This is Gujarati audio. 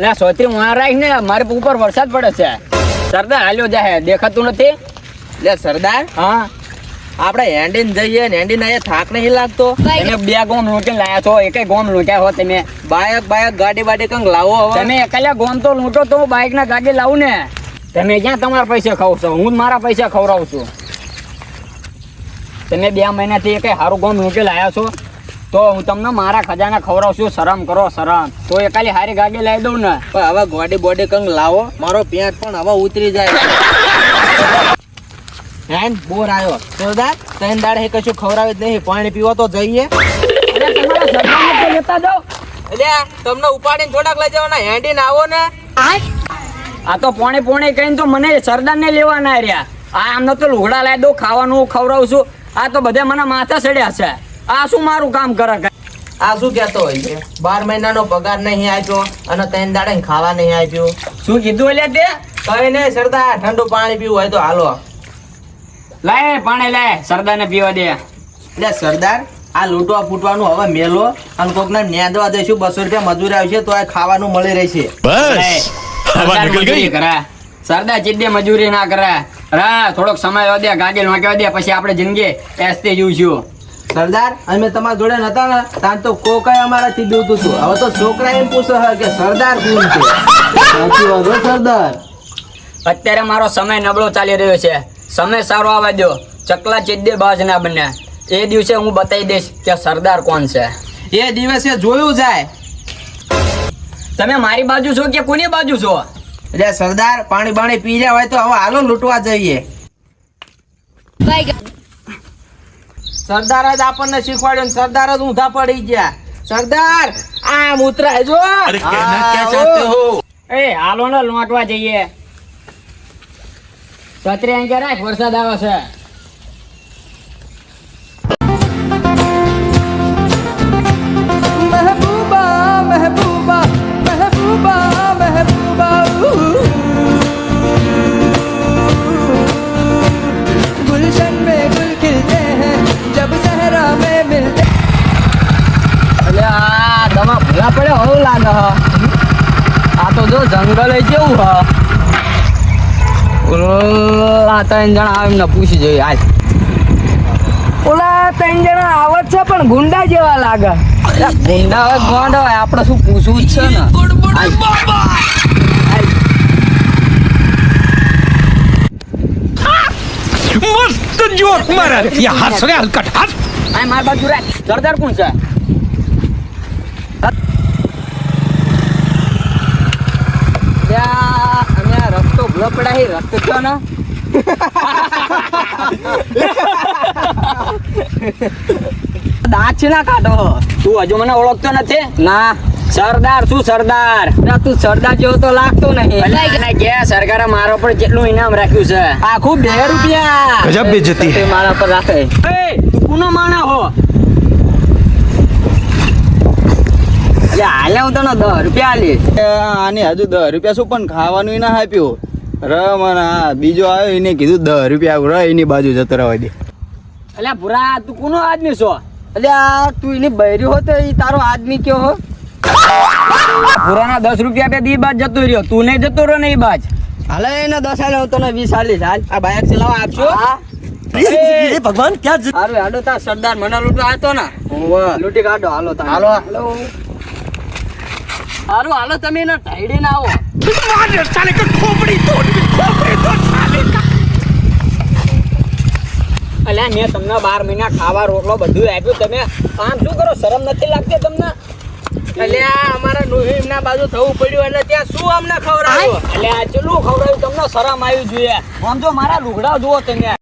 એટલે સોત્રી મોણા રાખ ને મારે ઉપર વરસાદ પડે છે. સરદાર હાલ્યો જાય દેખાતું નથી. લે સરદાર હા. આપણે હેન્ડીન જઈએ ને હેન્ડીન આયા થાક નહીં લાગતો. એને બે ગોમ લૂંટી લાયા છો એકે ગોમ લૂંટ્યા હો તમે. બાયક બાયક ગાડી બાડી કંઈક લાવો હવે. તમે એકલા ગોમ તો લૂંટો તો બાઇક ના ગાડી લાવું ને. તમે ક્યાં તમારા પૈસા ખાવ છો? હું મારા પૈસા ખવડાવું છું. તમે બે મહિનાથી એક સારું ગોમ લૂંટી લાયા છો. તો હું તમને મારા ખજાના ખવડાવું છું શરમ કરો શરમ. તો એકાલી હારી ગાડી લાવી દઉં ને. પણ હવે ગોડી બોડી કંઈક લાવો. મારો પ્યાજ પણ હવે ઉતરી જાય. હેન બોર આવ્યો સરદાર ત્રણ દાડે કશું ખવડાવે જ નહીં. પાણી પીવા તો જઈએ. લેતા જાઓ. એટલે તમને ઉપાડીને થોડાક લઈ જવાના. ને આવો ને. આ તો પોણે પોણે કહીને તો મને સરદારને લેવાના રહ્યા. આ આમને તો લુગડા લાવી દઉં ખાવાનું ખવડાવું છું. આ તો બધા મને માથા ચડ્યા છે. આ મારું કામ કરે આ શું કહેતો હોય છે? બાર મહિનાનો પગાર નહીં આપ્યો અને ત્રણ દાડે ખાવા નહીં આપ્યું. શું કીધું એટલે તે? કઈ નહીં સરદાર ઠંડુ પાણી પીવું હોય તો હાલો. લાય પાણી લાય સરદારને પીવા દે. એટલે સરદાર આ લૂંટવા ફૂટવાનું હવે મેલો અને કોક ને નેદવા દઈશું બસો રૂપિયા મજૂર આવશે તો ખાવાનું મળી રહેશે. સરદાર ચીડે મજૂરી ના કરે. રા થોડોક સમય વધ્યા ગાડી નોકવા દે પછી આપણે જિંદગી એસતે જીવશું. સરદાર અમે તમારા જોડે નતા ને ત્યાં તો કોકાય અમારાથી બીવતું હતું હવે તો છોકરા એમ પૂછે છે કે સરદાર કોણ છે? સાચી વાત હો સરદાર. અત્યારે મારો સમય નબળો ચાલી રહ્યો છે. સમય સારો આવવા દો ચકલા ચિદ્દે બાજ ના બને. એ દિવસે હું બતાવી દઈશ કે સરદાર કોણ છે. એ દિવસે જોયું જાય. તમે મારી બાજુ છો કે કોની બાજુ છો? એટલે સરદાર પાણી બાણી પી રહ્યા હોય તો હવે હાલો લૂંટવા જઈએ. સરદાર જ આપણને શીખવાડ્યો ને સરદાર જ ઊંધા પડી ગયા. સરદાર આમ ઉતરાય જો. એ હાલો ને લોટવા જઈએ. સત્રી અહીંયા રાખ? વરસાદ આવે છે. આ તો જો જંગલ કેવું હ. ઓલા ત્રણ જણા આવે એમને પૂછી જોઈએ આજ ઓલા ત્રણ જણા આવત છે પણ ગુંડા જેવા લાગે. ગુંડા હોય ગોંડ હોય આપણે શું પૂછવું જ છે ને? મસ્ત જોક મારા. યા હસરે હલકટ હસ આ માર બાજુ રે જોરદાર કોણ છે? અમે આ રસ્તો ભૂલો પડાય રસ્તો થયો ને? દાંત છે ના કાઢો. તું હજુ મને ઓળખતો નથી? ના. સરદાર શું સરદાર? ના તું સરદાર જેવો તો લાગતો નહીં. કે સરકારે મારા પર કેટલું ઇનામ રાખ્યું છે. આખું બે રૂપિયા. ગજબ મારા પર રાખે. એ તું કોનો માણા હો? એટલે હાલે હું તને દસ રૂપિયા આલીશ આને હજુ દસ રૂપિયા શું પણ ખાવાનું ના આપ્યું. રમ અને બીજો આવ્યો એને કીધું દસ રૂપિયા ર એની બાજુ જતો રહેવા દે. એટલે ભૂરા તું કોનો આદમી છો? અલ્યા તું એની બૈરી હો તો એ તારો આદમી કયો હો? ભૂરાના દસ રૂપિયા બે દી બાજ જતો રહ્યો. તું નહીં જતો રહ્યો ને એ બાજ હાલે એને દસ હાલે હું તને વીસ હાલીશ હાલ આ બાઇક ચલાવવા આપશો. હા. એ ભગવાન ક્યાં સરદાર મને લૂંટવા આવ્યો ને? લૂંટી કાઢો હાલો હાલો. હાલો. સારું હાલો તમે એના ટાઈડે ના આવો. મારે સાલે કે ખોપડી મેં તમને બાર મહિના ખાવા રોટલો બધું આપ્યું. તમે આમ શું કરો? શરમ નથી લાગતી તમને? અલ્યા અમારા નોહિમ ના બાજુ થવું પડ્યું એટલે ત્યાં શું અમને ખવડાવ્યું? અલ્યા ચેલું ખવડાવ્યું? તમને શરમ આવી જોઈએ. આમ જો મારા લુગડા જુઓ તમે.